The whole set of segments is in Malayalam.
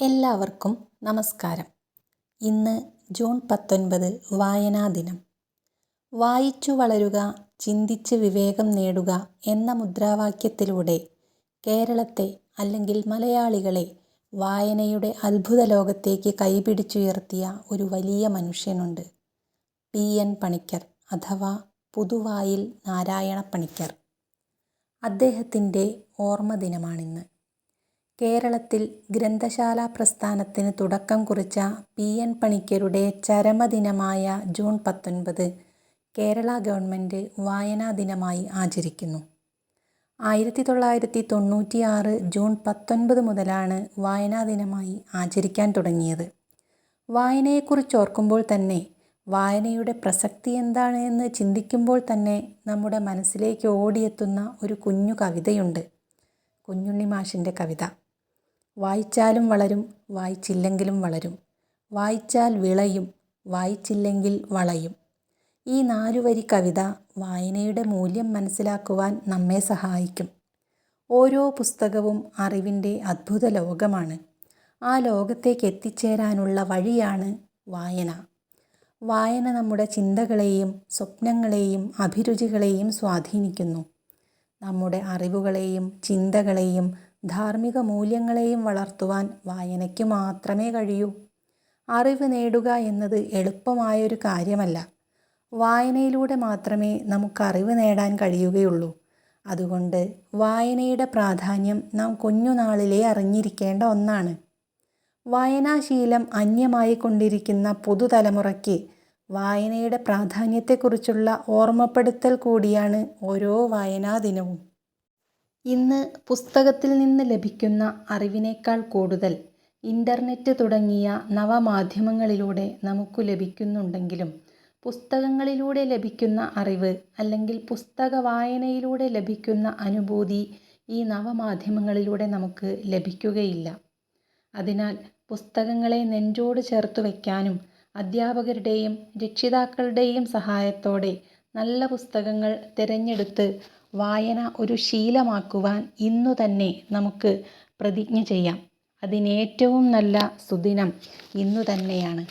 എല്ലാവർക്കും നമസ്കാരം. ഇന്ന് ജൂൺ പത്തൊൻപത് വായനാ ദിനം. വായിച്ചു വളരുക ചിന്തിച്ച് വിവേകം നേടുക എന്ന മുദ്രാവാക്യത്തിലൂടെ കേരളത്തെ അല്ലെങ്കിൽ മലയാളികളെ വായനയുടെ അത്ഭുത ലോകത്തേക്ക് കൈപിടിച്ചുയർത്തിയ ഒരു വലിയ മനുഷ്യനുണ്ട്. പി. എൻ. പണിക്കർ അഥവാ പുതുവായിൽ നാരായണ പണിക്കർ. അദ്ദേഹത്തിന്റെ ഓർമ്മ ദിനമാണിന്ന്. കേരളത്തിൽ ഗ്രന്ഥശാല പ്രസ്ഥാനത്തിന് തുടക്കം കുറിച്ച പി. എൻ. പണിക്കരുടെ ചരമദിനമായ ജൂൺ പത്തൊൻപത് കേരള ഗവൺമെന്റ് വായനാ ദിനമായി ആചരിക്കുന്നു. ആയിരത്തി തൊള്ളായിരത്തി തൊണ്ണൂറ്റിയാറ് ജൂൺ പത്തൊൻപത് മുതലാണ് വായനാ ദിനമായി ആചരിക്കാൻ തുടങ്ങിയത്. വായനയെക്കുറിച്ച് ഓർക്കുമ്പോൾ തന്നെ വായനയുടെ പ്രസക്തി എന്താണ് എന്ന് ചിന്തിക്കുമ്പോൾ തന്നെ നമ്മുടെ മനസ്സിലേക്ക് ഓടിയെത്തുന്ന ഒരു കുഞ്ഞു കവിതയുണ്ട്. കുഞ്ഞുണ്ണി മാഷിന്റെ കവിത. വായിച്ചാലും വളരും വായിച്ചില്ലെങ്കിലും വളരും. വായിച്ചാൽ വിളയും വായിച്ചില്ലെങ്കിൽ വളയും. ഈ നാലുവരി കവിത വായനയുടെ മൂല്യം മനസ്സിലാക്കുവാൻ നമ്മെ സഹായിക്കും. ഓരോ പുസ്തകവും അറിവിന്റെ അത്ഭുത ലോകമാണ്. ആ ലോകത്തേക്ക് എത്തിച്ചേരാനുള്ള വഴിയാണ് വായന. വായന നമ്മുടെ ചിന്തകളെയും സ്വപ്നങ്ങളെയും അഭിരുചികളെയും സ്വാധീനിക്കുന്നു. നമ്മുടെ അറിവുകളെയും ചിന്തകളെയും ധാർമ്മിക മൂല്യങ്ങളെയും വളർത്തുവാൻ വായനയ്ക്ക് മാത്രമേ കഴിയൂ. അറിവ് നേടുക എന്നത് എളുപ്പമായൊരു കാര്യമല്ല. വായനയിലൂടെ മാത്രമേ നമുക്ക് അറിവ് നേടാൻ കഴിയുകയുള്ളൂ. അതുകൊണ്ട് വായനയുടെ പ്രാധാന്യം നാം കുഞ്ഞുനാളിലേ അറിഞ്ഞിരിക്കേണ്ട ഒന്നാണ്. വായനാശീലം അന്യമായി കൊണ്ടിരിക്കുന്ന പുതുതലമുറയ്ക്ക് വായനയുടെ പ്രാധാന്യത്തെക്കുറിച്ചുള്ള ഓർമ്മപ്പെടുത്തൽ കൂടിയാണ് ഓരോ വായനാ ദിനവും. ഇന്ന് പുസ്തകത്തിൽ നിന്ന് ലഭിക്കുന്ന അറിവിനേക്കാൾ കൂടുതൽ ഇന്റർനെറ്റ് തുടങ്ങിയ നവമാധ്യമങ്ങളിലൂടെ നമുക്ക് ലഭിക്കുന്നുണ്ടെങ്കിലും പുസ്തകങ്ങളിലൂടെ ലഭിക്കുന്ന അറിവ് അല്ലെങ്കിൽ പുസ്തക വായനയിലൂടെ ലഭിക്കുന്ന അനുഭൂതി ഈ നവമാധ്യമങ്ങളിലൂടെ നമുക്ക് ലഭിക്കുകയില്ല. അതിനാൽ പുസ്തകങ്ങളെ നെഞ്ചോട് ചേർത്ത് വയ്ക്കാനും അധ്യാപകരുടെയും രക്ഷിതാക്കളുടെയും സഹായത്തോടെ നല്ല പുസ്തകങ്ങൾ തിരഞ്ഞെടുത്ത് വായന ഒരു ശീലമാക്കുവാൻ ഇന്നു തന്നെ നമുക്ക് പ്രതിജ്ഞ ചെയ്യാം. അതിനേറ്റവും നല്ല സുദിനം ഇന്നു തന്നെയാണ്.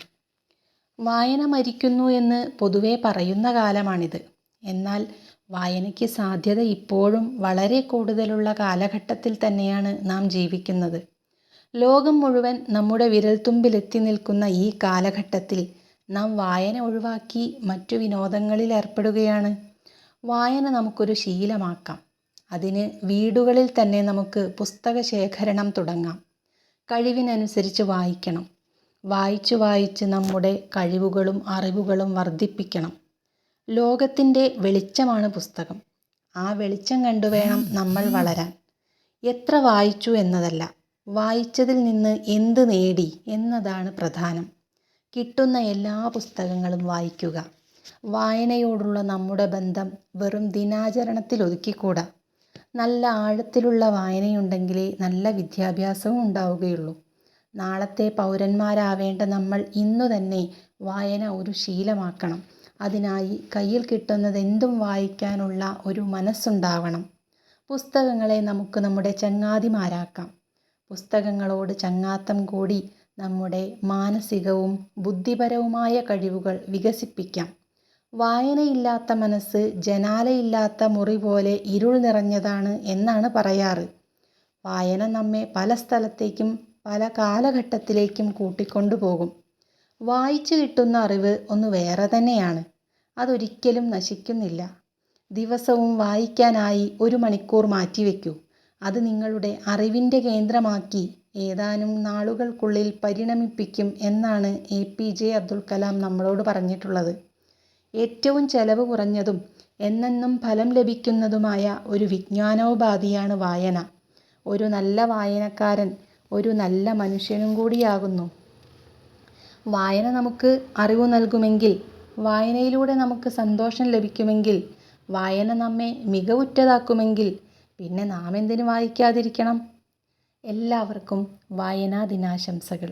വായന മരിക്കുന്നു എന്ന് പൊതുവെ പറയുന്ന കാലമാണിത്. എന്നാൽ വായനയ്ക്ക് സാധ്യത ഇപ്പോഴും വളരെ കൂടുതലുള്ള കാലഘട്ടത്തിൽ തന്നെയാണ് നാം ജീവിക്കുന്നത്. ലോകം മുഴുവൻ നമ്മുടെ വിരൽത്തുമ്പിലെത്തി നിൽക്കുന്ന ഈ കാലഘട്ടത്തിൽ നാം വായന ഒഴിവാക്കി മറ്റു വിനോദങ്ങളിൽ ഏർപ്പെടുകയാണ്. വായന നമുക്കൊരു ശീലമാക്കാം. അതിന് വീടുകളിൽ തന്നെ നമുക്ക് പുസ്തക ശേഖരണം തുടങ്ങാം. കഴിവിനനുസരിച്ച് വായിക്കണം. വായിച്ചു വായിച്ച് നമ്മുടെ കഴിവുകളും അറിവുകളും വർദ്ധിപ്പിക്കണം. ലോകത്തിന്റെ വെളിച്ചമാണ് പുസ്തകം. ആ വെളിച്ചം കണ്ടുവേണം നമ്മൾ വളരാൻ. എത്ര വായിച്ചു എന്നതല്ല. വായിച്ചതിൽ നിന്ന് എന്ത് നേടി എന്നതാണ് പ്രധാനം. കിട്ടുന്ന എല്ലാ പുസ്തകങ്ങളും വായിക്കുക. വായനയോടുള്ള നമ്മുടെ ബന്ധം വെറും ദിനാചരണത്തിൽ ഒതുക്കിക്കൂടാ. നല്ല ആഴത്തിലുള്ള വായനയുണ്ടെങ്കിലേ നല്ല വിദ്യാഭ്യാസവും ഉണ്ടാവുകയുള്ളൂ. നാളത്തെ പൗരന്മാരാവേണ്ട നമ്മൾ ഇന്നു തന്നെ വായന ഒരു ശീലമാക്കണം. അതിനായി കയ്യിൽ കിട്ടുന്നതെന്തും വായിക്കാനുള്ള ഒരു മനസ്സുണ്ടാവണം. പുസ്തകങ്ങളെ നമുക്ക് നമ്മുടെ ചങ്ങാതിമാരാക്കാം. പുസ്തകങ്ങളോട് ചങ്ങാത്തം കൂടി നമ്മുടെ മാനസികവും ബുദ്ധിപരവുമായ കഴിവുകൾ വികസിപ്പിക്കാം. വായനയില്ലാത്ത മനസ്സ് ജനാലയില്ലാത്ത മുറി പോലെ ഇരുൾ നിറഞ്ഞതാണ് എന്നാണ് പറയാറ്. വായന നമ്മെ പല സ്ഥലത്തേക്കും പല കാലഘട്ടത്തിലേക്കും കൂട്ടിക്കൊണ്ടുപോകും. വായിച്ചു കിട്ടുന്ന അറിവ് ഒന്ന് വേറെ തന്നെയാണ്. അതൊരിക്കലും നശിക്കുന്നില്ല. ദിവസവും വായിക്കാനായി ഒരു മണിക്കൂർ മാറ്റിവെക്കൂ. അത് നിങ്ങളുടെ അറിവിന്റെ കേന്ദ്രമാക്കി ഏതാനും നാളുകൾക്കുള്ളിൽ പരിണമിപ്പിക്കും എന്നാണ് A P J Abdul Kalam നമ്മളോട് പറഞ്ഞിട്ടുള്ളത്. ഏറ്റവും ചെലവ് കുറഞ്ഞതും എന്നെന്നും ഫലം ലഭിക്കുന്നതുമായ ഒരു വിജ്ഞാനോപാധിയാണ് വായന. ഒരു നല്ല വായനക്കാരൻ ഒരു നല്ല മനുഷ്യനും കൂടിയാകുന്നു. വായന നമുക്ക് അറിവ് നൽകുമെങ്കിൽ വായനയിലൂടെ നമുക്ക് സന്തോഷം ലഭിക്കുമെങ്കിൽ വായന നമ്മെ മികവുറ്റതാക്കുമെങ്കിൽ പിന്നെ നാം എന്തിനു വായിക്കാതിരിക്കണം? എല്ലാവർക്കും വായനാ ദിനാശംസകൾ.